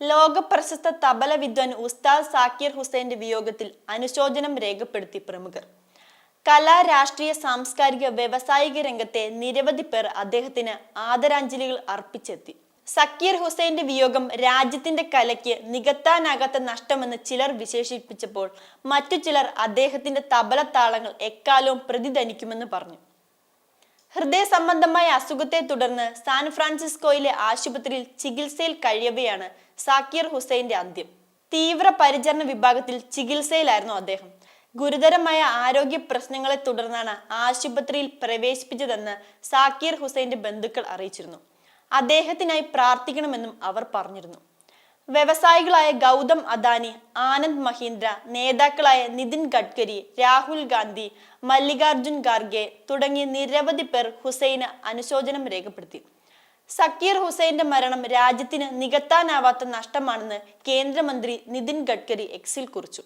ലോക പ്രശസ്ത തബല വിദ്വാൻ ഉസ്താദ് സാക്കിർ ഹുസൈന്റെ വിയോഗത്തിൽ അനുശോചനം രേഖപ്പെടുത്തി പ്രമുഖർ. കലാ രാഷ്ട്രീയ സാംസ്കാരിക വ്യവസായിക രംഗത്തെ നിരവധി പേർ അദ്ദേഹത്തിന് ആദരാഞ്ജലികൾ അർപ്പിച്ചെത്തി. സക്കീർ ഹുസൈന്റെ വിയോഗം രാജ്യത്തിന്റെ കലയ്ക്ക് നികത്താനാകാത്ത നഷ്ടമെന്ന് ചിലർ വിശേഷിപ്പിച്ചപ്പോൾ മറ്റു ചിലർ അദ്ദേഹത്തിന്റെ തബല താളങ്ങൾ എക്കാലവും പ്രതിധനിക്കുമെന്ന് പറഞ്ഞു. ഹൃദയ സംബന്ധമായ അസുഖത്തെ തുടർന്ന് സാൻ ഫ്രാൻസിസ്കോയിലെ ആശുപത്രിയിൽ ചികിത്സയിൽ കഴിയവെയാണ് സാക്കിർ ഹുസൈന്റെ അന്ത്യം. തീവ്ര പരിചരണ വിഭാഗത്തിൽ ചികിത്സയിലായിരുന്നു അദ്ദേഹം. ഗുരുതരമായ ആരോഗ്യ പ്രശ്നങ്ങളെ തുടർന്നാണ് ആശുപത്രിയിൽ പ്രവേശിപ്പിച്ചതെന്ന് സാക്കിർ ഹുസൈന്റെ ബന്ധുക്കൾ അറിയിച്ചിരുന്നു. അദ്ദേഹത്തിനായി പ്രാർത്ഥിക്കണമെന്നും അവർ പറഞ്ഞിരുന്നു. വ്യവസായികളായ ഗൗതം അദാനി ആനന്ദ് മഹീന്ദ്ര നേതാക്കളായ നിതിൻ ഗഡ്കരി രാഹുൽ ഗാന്ധി മല്ലികാർജുൻ ഖാർഗെ തുടങ്ങി നിരവധി പേർ ഹുസൈന് അനുശോചനം രേഖപ്പെടുത്തി. സക്കീർ ഹുസൈന്റെ മരണം രാജ്യത്തിന് നികത്താനാവാത്ത നഷ്ടമാണെന്ന് കേന്ദ്രമന്ത്രി നിതിൻ ഗഡ്കരി എക്സിൽ കുറിച്ചു.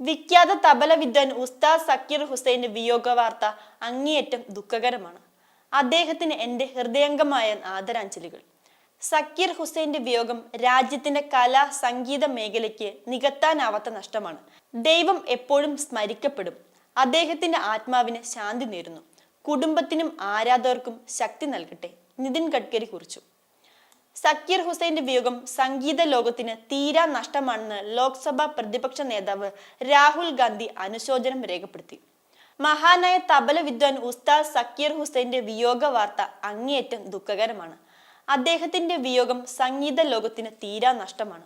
വിഖ്യാത തബല വിദ്വാൻ ഉസ്താദ് സക്കീർ ഹുസൈന്റെ വിയോഗ വാർത്ത അങ്ങേയറ്റം ദുഃഖകരമാണ്. അദ്ദേഹത്തിന് എന്റെ ഹൃദയംഗമായ ആദരാഞ്ജലികൾ. സക്കീർ ഹുസൈന്റെ വിയോഗം രാജ്യത്തിന്റെ കലാ സംഗീത മേഖലയ്ക്ക് നികത്താനാവാത്ത നഷ്ടമാണ്. ദൈവം എപ്പോഴും സ്മരിക്കപ്പെടും. അദ്ദേഹത്തിന്റെ ആത്മാവിന് ശാന്തി നേരുന്നു. കുടുംബത്തിനും ആരാധകർക്കും ശക്തി നൽകട്ടെ നിതിൻ ഗഡ്കരി കുറിച്ചു. സക്കീർ ഹുസൈന്റെ വിയോഗം സംഗീത ലോകത്തിന് തീരാ നഷ്ടമാണെന്ന് ലോക്സഭാ പ്രതിപക്ഷ നേതാവ് രാഹുൽ ഗാന്ധി അനുശോചനം രേഖപ്പെടുത്തി. മഹാനായ തബല വിദ്വാൻ ഉസ്താദ് സക്കീർ ഹുസൈന്റെ വിയോഗ വാർത്ത അങ്ങേയറ്റം ദുഃഖകരമാണ്. അദ്ദേഹത്തിന്റെ വിയോഗം സംഗീത ലോകത്തിന് തീരാ നഷ്ടമാണ്.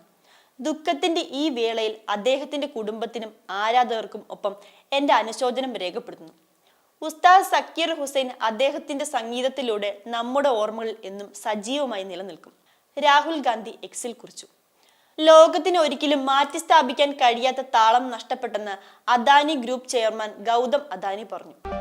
ദുഃഖത്തിന്റെ ഈ വേളയിൽ അദ്ദേഹത്തിന്റെ കുടുംബത്തിനും ആരാധകർക്കും ഒപ്പം എന്റെ അനുശോചനം രേഖപ്പെടുത്തുന്നു. ഉസ്താദ് സക്കീർ ഹുസൈൻ അദ്ദേഹത്തിന്റെ സംഗീതത്തിലൂടെ നമ്മുടെ ഓർമ്മകളിൽ എന്നും സജീവമായി നിലനിൽക്കും. രാഹുൽ ഗാന്ധി എക്സിൽ കുറിച്ചു. ലോകത്തിന് ഒരിക്കലും മാറ്റി സ്ഥാപിക്കാൻ കഴിയാത്ത താളം നഷ്ടപ്പെട്ടെന്ന് അദാനി ഗ്രൂപ്പ് ചെയർമാൻ ഗൗതം അദാനി പറഞ്ഞു.